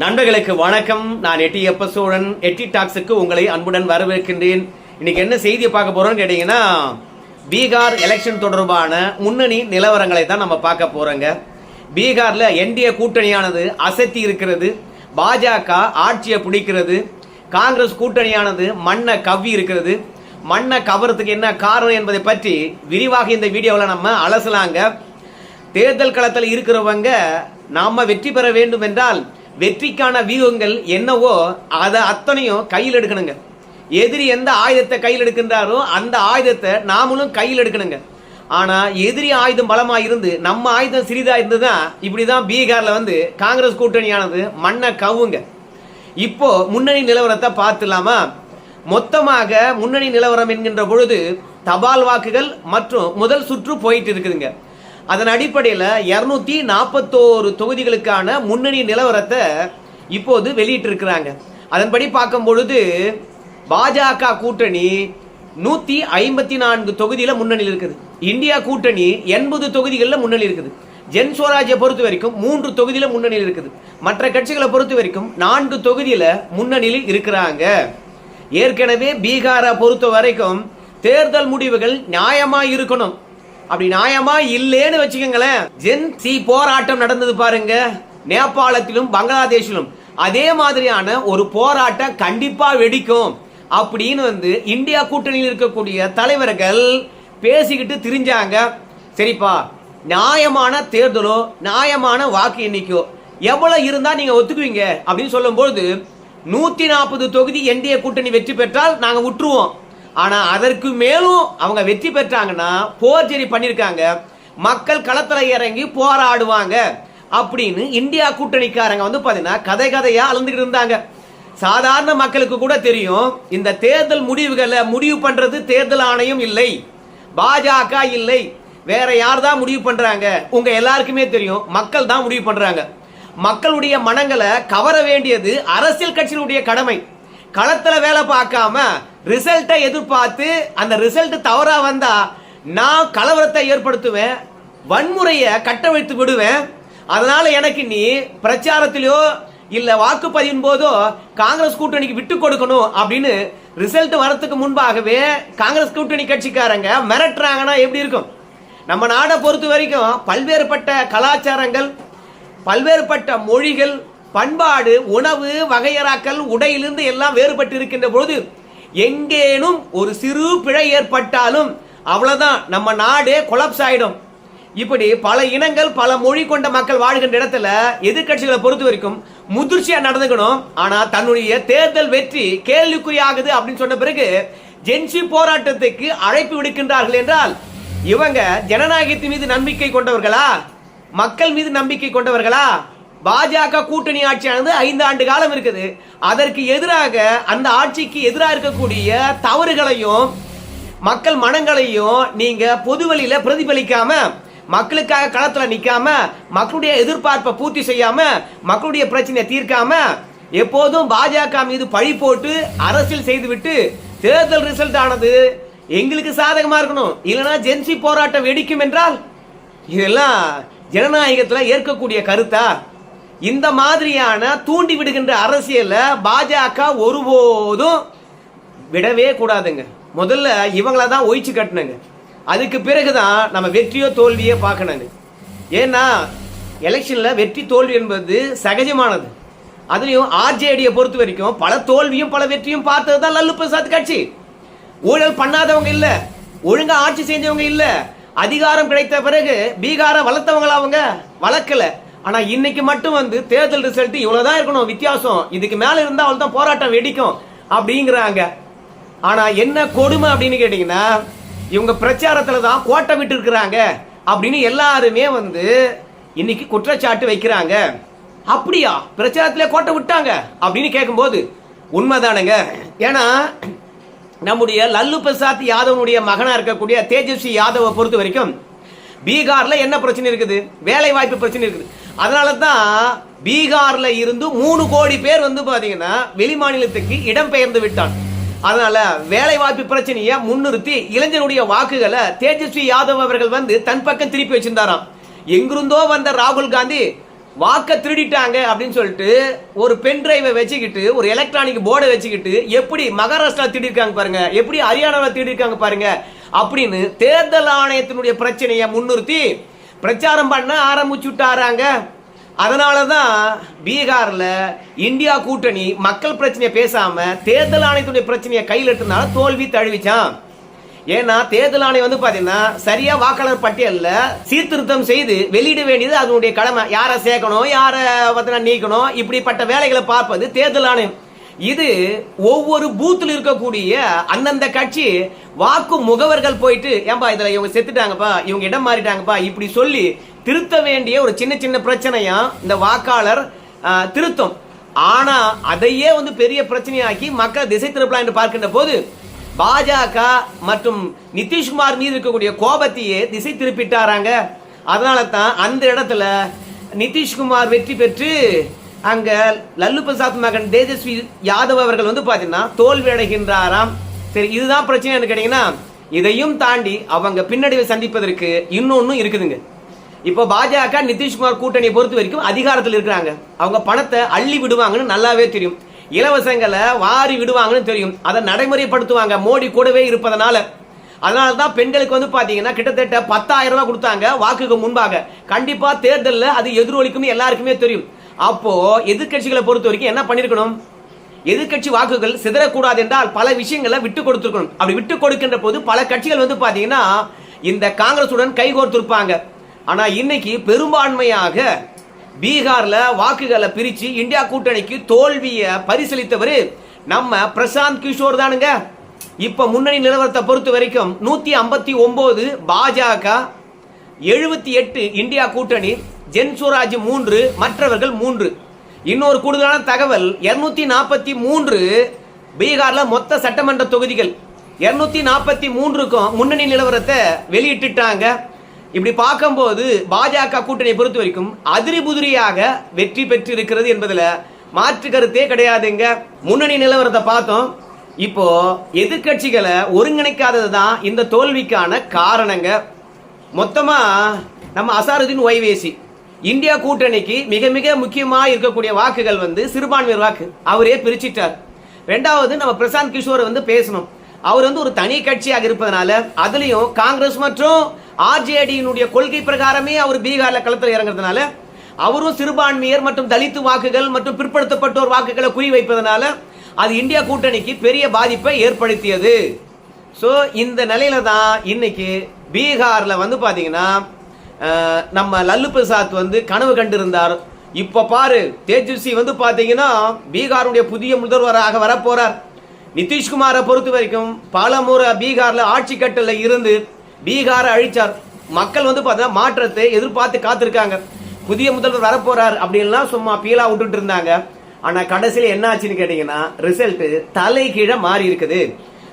நண்பர்களுக்கு வணக்கம். நான் எட்டி எப்ப சோழன் எட்டி டாக்ஸுக்கு உங்களை அன்புடன் வரவேற்கின்றேன். இன்னைக்கு என்ன செய்தியை பார்க்க போறோம்னு கேட்டீங்கன்னா பீகார் எலெக்ஷன் தொடர்பான முன்னணி நிலவரங்களை தான் நம்ம பார்க்க போறோங்க. பீகார்ல என்டிஏ கூட்டணியானது அசத்தி இருக்கிறது. பாஜக ஆட்சியை பிடிக்கிறது. காங்கிரஸ் கூட்டணியானது மண்ணை கவ்வி இருக்கிறது. மண்ணை கவரத்துக்கு என்ன காரணம் என்பதை பற்றி விரிவாக இந்த வீடியோவில் நம்ம அலசலாங்க. தேர்தல் களத்தில் இருக்கிறவங்க நாம் வெற்றி பெற வேண்டும் என்றால் வெற்றிக்கான வியூகங்கள் என்னவோ அதை அத்தனையும் கையில் எடுக்கணுங்க. எதிரி எந்த ஆயுதத்தை கையில் எடுக்கின்றாரோ அந்த ஆயுதத்தை நாமளும் கையில் எடுக்கணுங்க. ஆனா எதிரி ஆயுதம் பலமா இருந்து நம்ம ஆயுதம் சிறிதா இருந்துதான் இப்படிதான் பீகார்ல வந்து காங்கிரஸ் கூட்டணியானது மண்ணை கவுங்க இப்போ முன்னணி நிலவரத்தை பார்த்துலாமா? மொத்தமாக முன்னணி நிலவரம் என்கின்ற பொழுது தபால் வாக்குகள் மற்றும் முதல் சுற்று போயிட்டு இருக்குதுங்க. அதன் அடிப்படையில் இரநூத்தி நாற்பத்தோரு தொகுதிகளுக்கான முன்னணி நிலவரத்தை இப்போது வெளியிட்டிருக்கிறாங்க. அதன்படி பார்க்கும் பொழுது பாஜக கூட்டணி நூற்றி ஐம்பத்தி நான்கு தொகுதியில் முன்னணியில் இருக்குது. இந்தியா கூட்டணி எண்பது தொகுதிகளில் முன்னணி இருக்குது. ஜென் ஸ்வராஜை பொறுத்த வரைக்கும் மூன்று தொகுதியில் முன்னணியில் இருக்குது. மற்ற கட்சிகளை பொறுத்த வரைக்கும் நான்கு தொகுதியில் முன்னணியில் இருக்கிறாங்க. ஏற்கனவே பீகாரை பொறுத்த வரைக்கும் தேர்தல் முடிவுகள் நியாயமாக இருக்கணும். அப்படி நியாயமா இல்லேன்னு வச்சுக்கோங்களேன். ஜென் சி போராட்டம் நடந்தது பாருங்க. நேபாளத்திலும் பங்களாதேஷிலும். அதே மாதிரியான ஒரு போராட்டம் கண்டிப்பா வெடிக்கும். அப்படின்னு வந்து இந்தியா கூட்டணியில் இருக்கக்கூடிய தலைவர்கள் பேசிக்கிட்டு திரிஞ்சாங்க. சரிப்பா நியாயமான தேர்தலோ நியாயமான வாக்கு எண்ணிக்கையோ எவ்வளவு இருந்தா நீங்க ஒத்துக்குவீங்க? அப்படின்னு சொல்லும்போது நூத்தி நாற்பது தொகுதி என்டிஏ கூட்டணி வெற்றி பெற்றால் நாங்க விட்டுருவோம் ஆனா அதற்கு மேலும் அவங்க வெற்றி பெற்றாங்கன்னா போர்ஜரி பண்ணிருக்காங்க. மக்கள் களத்துல இறங்கி போராடுவாங்க. அப்படின்னு இந்தியா கூட்டணிக்காரங்க வந்து பாத்தீங்கன்னா கதை கதையா அளந்துகிட்டு இருந்தாங்க. சாதாரண மக்களுக்கு கூட தெரியும் இந்த தேர்தல் முடிவுகளை முடிவு பண்றது தேர்தல் ஆணையம் இல்லை. பாஜக இல்லை. வேற யார் தான் முடிவு பண்றாங்க? உங்க எல்லாருக்குமே தெரியும் மக்கள் தான் முடிவு பண்றாங்க. மக்களுடைய மனங்களை கவர வேண்டியது அரசியல் கட்சியினுடைய கடமை. களத்துல வேலை பார்க்காம ரிசல்ட்டை எதிர்பார்த்து அந்த ரிசல்ட் தவறா வந்தா நான் கலவரத்தை ஏற்படுத்துவேன் வன்முறையை கட்டவிழ்த்து விடுவேன். அதனால எனக்கு நீ பிரச்சாரத்திலையோ இல்ல வாக்குப்பதிவின் போதோ காங்கிரஸ் கூட்டணிக்கு விட்டு கொடுக்கணும் அப்படின்னு ரிசல்ட் வரத்துக்கு முன்பாகவே காங்கிரஸ் கூட்டணி கட்சிக்காரங்க மிரட்டுறாங்கன்னா எப்படி இருக்கும்? நம்ம நாடை பொறுத்த வரைக்கும் பல்வேறுபட்ட கலாச்சாரங்கள் பல்வேறுபட்ட மொழிகள் பண்பாடு உணவு வகையறாக்கள் உடையிலிருந்து எல்லாம் வேறுபட்டு இருக்கின்ற பொழுது எங்கேனும் ஒரு சிறு பிழை ஏற்பட்டாலும் அவ்வளவுதான். நம்ம நாடே கொலப்ஸ் ஆயிடும். இப்படி பல இனங்கள் பல மொழி கொண்ட மக்கள் வாழ்கின்ற இடத்துல எதிர்க்கட்சிகளை பொறுத்த வரைக்கும் முதிர்ச்சியா நடந்துக்கணும். ஆனா தன்னுடைய தேர்தல் வெற்றி கேள்விக்குறியாகுது அப்படின்னு சொன்ன பிறகு ஜென்சி போராட்டத்துக்கு அழைப்பு விடுக்கின்றார்கள் என்றால் இவங்க ஜனநாயகத்தின் மீது நம்பிக்கை கொண்டவர்களா? மக்கள் மீது நம்பிக்கை கொண்டவர்களா? பாஜக கூட்டணி ஆட்சியானது ஐந்து ஆண்டு காலம் இருக்குது. அதற்கு எதிராக அந்த ஆட்சிக்கு எதிராக இருக்கக்கூடிய தவறுகளையும் மக்கள் மனங்களையும் நீங்க பொது வழியில பிரதிபலிக்காம மக்களுக்காக களத்துல நிக்காம மக்களுடைய எதிர்பார்ப்பை பூர்த்தி செய்யாம மக்களுடைய பிரச்சனையை தீர்க்காம எப்போதும் பாஜக மீது பழி போட்டு அரசியல் செய்துவிட்டு தேர்தல் ரிசல்ட் ஆனது எங்களுக்கு சாதகமா இருக்கணும். இல்லைன்னா ஜென்சி போராட்டம் வெடிக்கும் என்றால் இதெல்லாம் ஜனநாயகத்துல ஏற்கக்கூடிய கருத்தா? இந்த மாதிரியான தூண்டி விடுகின்ற அரசியல பாஜக ஒருபோதும் விடவே கூடாதுங்க. முதல்ல இவங்கள தான் ஒழிச்சு கட்டணுங்க. அதுக்கு பிறகுதான் நம்ம வெற்றியோ தோல்வியோ பார்க்கணுங்க. ஏன்னா எலெக்ஷன்ல வெற்றி தோல்வி என்பது சகஜமானது. அதுலயும் ஆர்ஜேடியை பொறுத்த வரைக்கும் பல தோல்வியும் பல வெற்றியும் பார்த்தது தான் லல்லு பிரசாத் கட்சி. ஊழல் பண்ணாதவங்க இல்ல. ஒழுங்கா ஆட்சி செஞ்சவங்க இல்ல. அதிகாரம் கிடைத்த பிறகு பீகார வளர்த்தவங்களா அவங்க? வளர்க்கல. ஆனா இன்னைக்கு மட்டும் வந்து தேர்தல் ரிசல்ட் இவ்வளவுதான் இருக்கணும் வித்தியாசம். இதுக்கு மேல இருந்தா அவள் தான் போராட்டம் வெடிக்கும் அப்படிங்கிறாங்க. ஆனா என்ன கொடுமை அப்படின்னு கேட்டீங்கன்னா இவங்க பிரச்சாரத்துல தான் கோட்டை விட்டு இருக்கிறாங்க அப்படின்னு எல்லாருமே வந்து இன்னைக்கு குற்றச்சாட்டு வைக்கிறாங்க. அப்படியா? பிரச்சாரத்திலே கோட்டை விட்டாங்க அப்படின்னு கேட்கும்போது உண்மைதானுங்க. ஏன்னா நம்முடைய லல்லு பிரசாத் யாதவனுடைய மகனா இருக்கக்கூடிய தேஜஸ்வி யாதவை பொறுத்த வரைக்கும் பீகார்ல என்ன பிரச்சனை இருக்குது? வேலை வாய்ப்பு பிரச்சனை இருக்குது. அதனால தான் பீகார்ல இருந்து மூணு கோடி பேர் வந்து பாத்தீங்கன்னா வெளிமாநிலத்துக்கு இடம்பெயர்ந்து விட்டான் அதனால வேலை வாய்ப்பு பிரச்சனையை முன்னிறுத்தி இளைஞனுடைய வாக்குகளை தேஜஸ்வி யாதவ் அவர்கள் வந்து தன் பக்கம் திருப்பி வச்சிருந்தாராம். எங்கிருந்தோ வந்த ராகுல் காந்தி வாக்க திருடிட்டாங்க அப்படின்னு சொல்லிட்டு ஒரு பென் டிரைவை வச்சுக்கிட்டு ஒரு எலக்ட்ரானிக் போர்டை வச்சுக்கிட்டு எப்படி மகாராஷ்டிரா திருடிருக்காங்க பாருங்க எப்படி ஹரியானாவில் திருடிருக்காங்க பாருங்க அப்படின்னு தேர்தல் ஆணையத்தினுடைய பிரச்சனையை முன்னிறுத்தி பிரச்சாரம் பண்ண ஆரம்பிச்சு விட்டாராங்க. அதனால தான் பீகாரில் இந்தியா கூட்டணி மக்கள் பிரச்சனையை பேசாமல் தேர்தல் ஆணையத்துடைய பிரச்சனையை கையில் எடுத்ததுனால தோல்வி தழுவிச்சான் ஏன்னா தேர்தல் ஆணையம் வந்து பார்த்தீங்கன்னா சரியாக வாக்காளர் பட்டியலில் சீர்திருத்தம் செய்து வெளியிட வேண்டியது அதனுடைய கடமை. யாரை சேர்க்கணும் யாரை பார்த்தீங்கன்னா நீக்கணும் இப்படிப்பட்ட வேலைகளை பார்ப்பது தேர்தல் ஆணையம். இது ஒவ்வொரு பூத்தில் இருக்கக்கூடிய அந்தந்த கட்சி வாக்கு முகவர்கள் போயிட்டு ஏன்பா இதுல இவங்க செத்துட்டாங்கப்பா இவங்க இடம் மாறிட்டாங்கப்பா இப்படி சொல்லி திருத்த வேண்டிய ஒரு சின்ன சின்ன பிரச்சனையா இந்த வாக்காளர் திருத்தம். ஆனா அதையே வந்து பெரிய பிரச்சனையாக்கி மக்கள் திசை திருப்பலாம் என்று பார்க்கின்ற போது பாஜக மற்றும் நிதிஷ்குமார் மீது இருக்கக்கூடிய கோபத்தையே திசை திருப்பிட்டாராங்க. அதனால தான் அந்த இடத்துல நிதிஷ்குமார் வெற்றி பெற்று அங்க லல்லு பிரசாத் மகன் தேஜஸ்வி யாதவ் அவர்கள் வந்து பாத்தீங்கன்னா தோல்வி அடைகின்றாராம். சரி இதுதான் பிரச்சனைன்னு கேட்டீங்கன்னா இதையும் தாண்டி அவங்க பின்னடைவை சந்திப்பதற்கு இன்னொன்னும் இருக்குதுங்க. இப்போ பாஜக நிதிஷ்குமார் கூட்டணியை பொறுத்த வரைக்கும் அதிகாரத்தில் இருக்கிறாங்க. அவங்க பணத்தை அள்ளி விடுவாங்கன்னு நல்லாவே தெரியும். இலவசங்களை வாரி விடுவாங்கன்னு தெரியும். அதை நடைமுறைப்படுத்துவாங்க. மோடி கூடவே இருப்பதனால. அதனால தான் பெண்களுக்கு வந்து பாத்தீங்கன்னா கிட்டத்தட்ட பத்தாயிரம் ரூபாய் கொடுத்தாங்க வாக்குக்கு முன்பாக. கண்டிப்பா தேர்தலில் அது எதிரொலிக்கும்னு எல்லாருக்குமே தெரியும். அப்போ எதிர்க்கட்சிகளை பொறுத்த வரைக்கும் என்ன பண்ணிருக்கணும்? எதிர்க்கட்சி வாக்குகள் சிதறக்கூடாது என்றால் பல விஷயங்களை விட்டு கொடுத்துருக்கணும். அப்படி விட்டு கொடுக்கின்ற போது பல கட்சிகள் வந்து பாத்தீங்கன்னா இந்த காங்கிரசுடன் கைகோர்த்திருப்பாங்க. ஆனா இன்னைக்கு பெரும்பான்மையாக பீகார்ல வாக்குகளை பிரிச்சு இந்தியா கூட்டணிக்கு தோல்வியை பரிசீலித்தவர் நம்ம பிரசாந்த் கிஷோர் தானுங்க. இப்ப முன்னணி நிலவரத்தை பொறுத்த வரைக்கும் நூத்தி ஐம்பத்தி ஒன்பது பாஜக எழுபத்தி எட்டு இந்தியா கூட்டணி ஜென்சுராஜ் மூன்று மற்றவர்கள் மூன்று. இன்னொரு கூடுதலான தகவல் இருநூத்தி நாற்பத்தி மூன்று பீகார்ல மொத்த சட்டமன்ற தொகுதிகள். இருநூத்தி நாற்பத்தி மூன்றுக்கும் முன்னணி நிலவரத்தை வெளியிட்டுட்டாங்க. இப்படி பார்க்கும்போது பாஜக கூட்டணியை பொறுத்த வரைக்கும் அதிரி புதிரியாக வெற்றி பெற்று இருக்கிறது என்பதில் மாற்று கருத்தே கிடையாதுங்க. முன்னணி நிலவரத்தை பார்த்தோம். இப்போ எதிர்க்கட்சிகளை ஒருங்கிணைக்காதது தான் இந்த தோல்விக்கான காரணங்க. மொத்தமாக நம்ம அசாருதீன் ஒய்வேசி இந்தியா கூட்டணிக்கு மிக மிக முக்கியமாக இருக்கக்கூடிய வாக்குகள் வந்து சிறுபான்மையர் வாக்கு. அவரே பிரிச்சிட்டார். ரெண்டாவது நம்ம பிரசாந்த் கிஷோர் வந்து பேசணும். அவர் வந்து ஒரு தனி கட்சியாக இருப்பதனால அதுலேயும் காங்கிரஸ் மற்றும் ஆர்ஜேடியினுடைய கொள்கை பிரகாரமே அவர் பீகாரில் களத்தில் இறங்குறதுனால அவரும் சிறுபான்மையர் மற்றும் தலித்து வாக்குகள் மற்றும் பிற்படுத்தப்பட்டோர் வாக்குகளை குறிவைப்பதனால அது இந்தியா கூட்டணிக்கு பெரிய பாதிப்பை ஏற்படுத்தியது. ஸோ இந்த நிலையில தான் இன்னைக்கு பீகாரில் வந்து பார்த்தீங்கன்னா நம்ம லல்லு பிரசாத் வந்து கனவு கண்டிருந்தார். இப்போ பாரு தேஜஸ்வி வந்து பார்த்தீங்கன்னா பீகாருடைய புதிய முதல்வராக வரப்போறார். நிதிஷ்குமாரை பொறுத்த வரைக்கும் பல முறை பீகாரில் ஆட்சி கட்டல இருந்து பீகாரை அழிச்சார். மக்கள் வந்து பார்த்தா மாற்றத்தை எதிர்பார்த்து காத்திருக்காங்க. புதிய முதல்வர் வரப்போறார் அப்படின்லாம் சும்மா பீலா விட்டுட்டு இருந்தாங்க. ஆனால் கடைசியில் என்ன ஆச்சுன்னு கேட்டிங்கன்னா ரிசல்ட்டு தலை கீழே மாறி இருக்குது.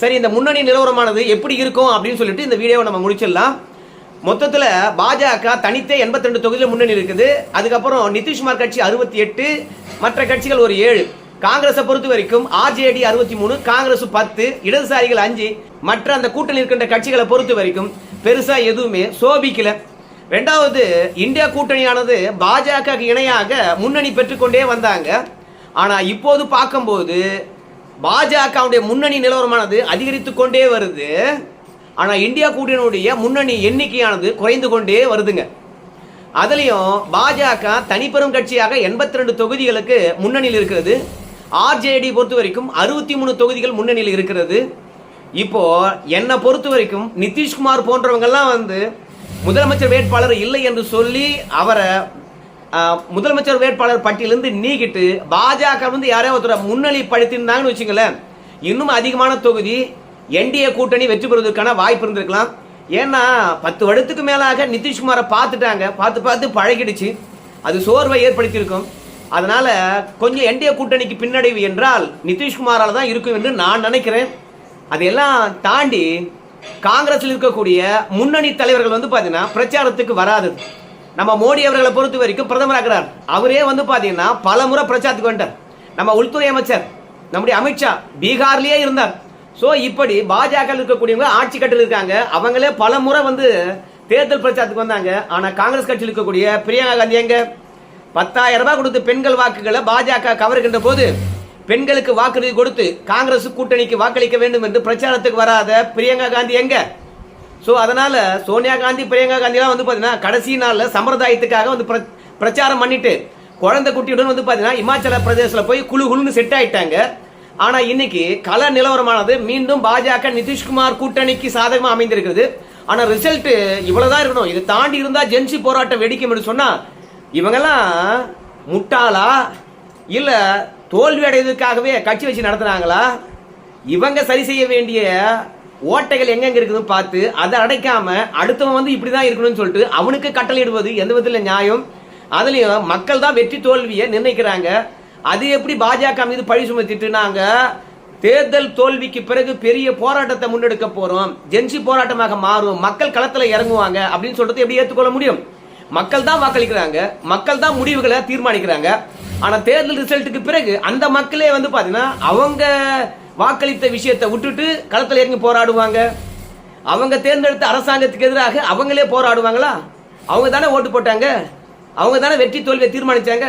சரி இந்த முன்னணி நிலவரமானது எப்படி இருக்கும் அப்படின்னு சொல்லிட்டு இந்த வீடியோவை நம்ம முடிச்சிடலாம். மொத்தத்தில் பாஜக தனித்தே 82 ரெண்டு தொகுதியில் முன்னணி இருக்குது. அதுக்கப்புறம் நிதிஷ்குமார் கட்சி அறுபத்தி எட்டு மற்ற கட்சிகள் ஒரு ஏழு. காங்கிரஸை பொறுத்த வரைக்கும் ஆர்ஜேடி அறுபத்தி மூணு காங்கிரஸ் பத்து இடதுசாரிகள் அஞ்சு. மற்ற அந்த கூட்டணி இருக்கின்ற கட்சிகளை பொறுத்த வரைக்கும் பெருசா எதுவுமே சோபிக்கல. ரெண்டாவது இந்தியா கூட்டணியானது பாஜக இணையாக முன்னணி பெற்றுக்கொண்டே வந்தாங்க. ஆனா இப்போது பார்க்கும்போது பாஜகவுடைய முன்னணி நிலவரமானது அதிகரித்து கொண்டே வருது. ஆனால் இந்தியா கூட்டணியுடைய முன்னணி எண்ணிக்கையானது குறைந்து கொண்டே வருதுங்க. அதுலேயும் பாஜக தனிப்பெரும் கட்சியாக 82 ரெண்டு தொகுதிகளுக்கு முன்னணியில் இருக்கிறது. ஆர்ஜேடி பொறுத்த வரைக்கும் அறுபத்தி மூணு தொகுதிகள் முன்னணியில் இருக்கிறது. இப்போ என்னை பொறுத்த வரைக்கும் நிதிஷ்குமார் போன்றவங்கெல்லாம் வந்து முதலமைச்சர் வேட்பாளர் இல்லை என்று சொல்லி அவரை முதலமைச்சர் வேட்பாளர் பட்டியலிருந்து நீக்கிட்டு பாஜக வந்து யாரோ ஒருத்தரை முன்னணி படுத்திருந்தாங்கன்னு வச்சுங்களேன் இன்னும் அதிகமான தொகுதி என்டிஏ கூட்டணி வெற்றி பெறுவதற்கான வாய்ப்பு இருந்திருக்கலாம். ஏன்னா பத்து வருடத்துக்கு மேலாக நிதிஷ்குமாரை பார்த்துட்டாங்க. பார்த்து பார்த்து பழகிடுச்சு. அது சோர்வை ஏற்படுத்தியிருக்கும். அதனால கொஞ்சம் என்டிஏ கூட்டணிக்கு பின்னடைவு என்றால் நிதிஷ்குமாரால் தான் இருக்கும் என்று நான் நினைக்கிறேன். அதையெல்லாம் தாண்டி காங்கிரஸில் இருக்கக்கூடிய முன்னணி தலைவர்கள் வந்து பார்த்தீங்கன்னா பிரச்சாரத்துக்கு வராதது நம்ம மோடி அவர்களை பொறுத்த வரைக்கும் பிரதமராகிறார் அவரே வந்து பார்த்தீங்கன்னா பல முறை பிரச்சாரத்துக்கு வந்துட்டார். நம்ம உள்துறை அமைச்சர் நம்முடைய அமித்ஷா பீகார்லேயே இருந்தார். ஸோ இப்படி பாஜக இருக்கக்கூடியவங்க ஆட்சி கட்டில் இருக்காங்க. அவங்களே பல முறை வந்து தேர்தல் பிரச்சாரத்துக்கு வந்தாங்க. ஆனால் காங்கிரஸ் கட்சியில் இருக்கக்கூடிய பிரியங்கா காந்தி எங்க? பத்தாயிரம் ரூபாய் கொடுத்து பெண்கள் வாக்குகளை பாஜக கவருகின்ற போது பெண்களுக்கு வாக்குறுதி கொடுத்து காங்கிரஸ் கூட்டணிக்கு வாக்களிக்க வேண்டும் என்று பிரச்சாரத்துக்கு வராத பிரியங்கா காந்தி எங்க? ஸோ அதனால சோனியா காந்தி பிரியங்கா காந்திலாம் வந்து பார்த்தீங்கன்னா கடைசி நாளில் சம்பிரதாயத்துக்காக வந்து பிர- பிரச்சாரம் பண்ணிட்டு குழந்தை குட்டியுடன் வந்து பார்த்தீங்கன்னா இமாச்சல பிரதேசத்தில் போய் குழு குழுன்னு செட் ஆயிட்டாங்க. ஆனா இன்னைக்கு கள நிலவரமானது மீண்டும் பாஜக நிதிஷ்குமார் கூட்டணிக்கு சாதகமா அமைந்திருக்கிறது. ஆனா ரிசல்ட் இவ்வளவுதான் இருக்கணும். இது தாண்டி இருந்தா ஜென்சி போராட்டம் வெடிக்கும் என்று சொன்னா இவங்கெல்லாம் முட்டாளா? இல்ல தோல்வி அடைவதற்காகவே கட்சி வச்சு நடத்துனாங்களா? இவங்க சரி செய்ய வேண்டிய ஓட்டைகள் எங்கெங்க இருக்குதுன்னு பார்த்து அதை அடைக்காம அடுத்தவன் வந்து இப்படிதான் இருக்கணும்னு சொல்லிட்டு அவனுக்கு கட்டளையிடுவது எந்த விதத்துல நியாயம்? அதுலயும் மக்கள் தான் வெற்றி தோல்வியை நிர்ணயிக்கிறாங்க. அது எப்படி பாஜக மீது பழி சுமத்திட்டு நாங்க தேர்தல் தோல்விக்கு பிறகு பெரிய போராட்டத்தை முன்னெடுக்க போறோம். ஜென்சி போராட்டமாக மாறும் மக்கள் களத்துல இறங்குவாங்க அப்படின்னு சொல்றது எப்படி ஏற்றுக்கொள்ள முடியும்? மக்கள் தான் வாக்களிக்கிறாங்க. மக்கள் தான் முடிவுகளை தீர்மானிக்கிறாங்க. ஆனா தேர்தல் ரிசல்ட்டுக்கு பிறகு அந்த மக்களே வந்து பாத்தீங்கன்னா அவங்க வாக்களித்த விஷயத்தை விட்டுட்டு களத்தில் இறங்கி போராடுவாங்க. அவங்க தேர்ந்தெடுத்த அரசாங்கத்துக்கு எதிராக அவங்களே போராடுவாங்களா? அவங்க தானே ஓட்டு போட்டாங்க? அவங்க தானே வெற்றி தோல்வியை தீர்மானிச்சாங்க?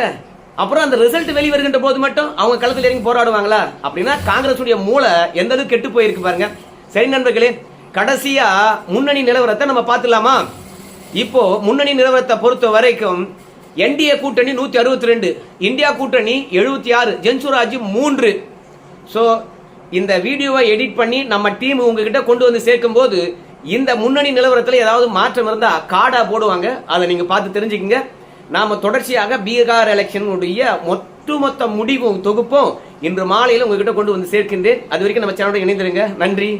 அப்புறம் அந்த ரிசல்ட் வெளி வருகின்ற போது மட்டும் அவங்க களத்தில் இறங்கி போராடுவாங்களா? அப்படின்னா காங்கிரஸுடைய மூளை எந்த அளவுக்கு கெட்டு போயிருக்கு பாருங்க. சரி நண்பர்களே கடைசியா முன்னணி நிலவரத்தை நம்ம பார்த்துலாமா இப்போ முன்னணி நிலவரத்தை பொறுத்த வரைக்கும் என்டிஏ கூட்டணி நூத்தி அறுபத்தி ரெண்டு இந்தியா கூட்டணி எழுபத்தி ஆறு ஜென்சுராஜ் மூன்று. ஸோ இந்த வீடியோவை எடிட் பண்ணி நம்ம டீம் உங்ககிட்ட கொண்டு வந்து சேர்க்கும் போது இந்த முன்னணி நிலவரத்தில் ஏதாவது மாற்றம் இருந்தால் காடாக போடுவாங்க. அதை நீங்க பார்த்து தெரிஞ்சுக்கங்க. நாம தொடர்ச்சியாக பீகார் எலெக்ஷனுடைய ஒட்டுமொத்த முடிவும் தொகுப்பும் இன்று மாலையில் உங்ககிட்ட கொண்டு வந்து சேர்க்கின்றேன். அது வரைக்கும் நம்ம சேனலோட இணைந்திருங்க. நன்றி.